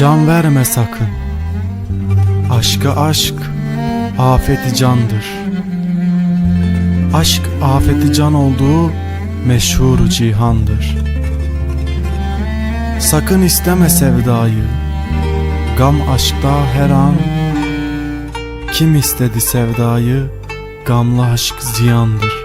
Can verme sakın. Aşka aşk Afeti candır. Aşk afeti can olduğu Meşhur cihandır. Sakın isteme sevdayı. Gam aşkta her an. Kim istedi sevdayı? Gamlı aşk ziyandır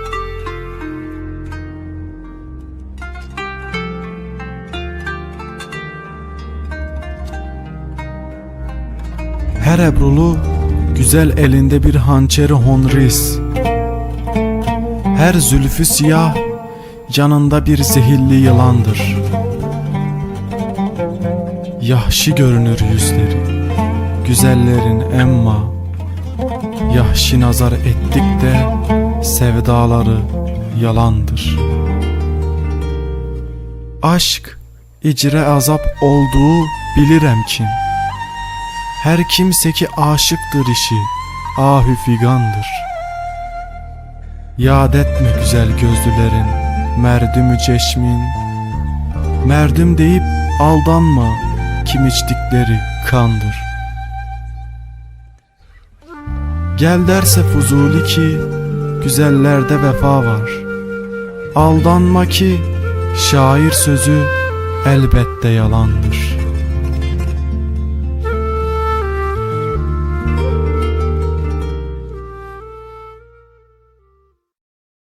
Her Ebrulu güzel elinde bir hançeri honris. Her zülfü siyah yanında bir zehirli yılandır. Yahşi görünür yüzleri güzellerin emma. Yahşi nazar ettik de sevdaları yalandır. Aşk icre azap olduğu bilirem kim her kimse ki aşıktır işi ahü figandır. Yad etme güzel gözlülerin merdümü çeşmin. Merdüm deyip aldanma kim içtikleri kandır. Gel derse Fuzuli ki güzellerde vefa var. Aldanma ki şair sözü elbette yalandır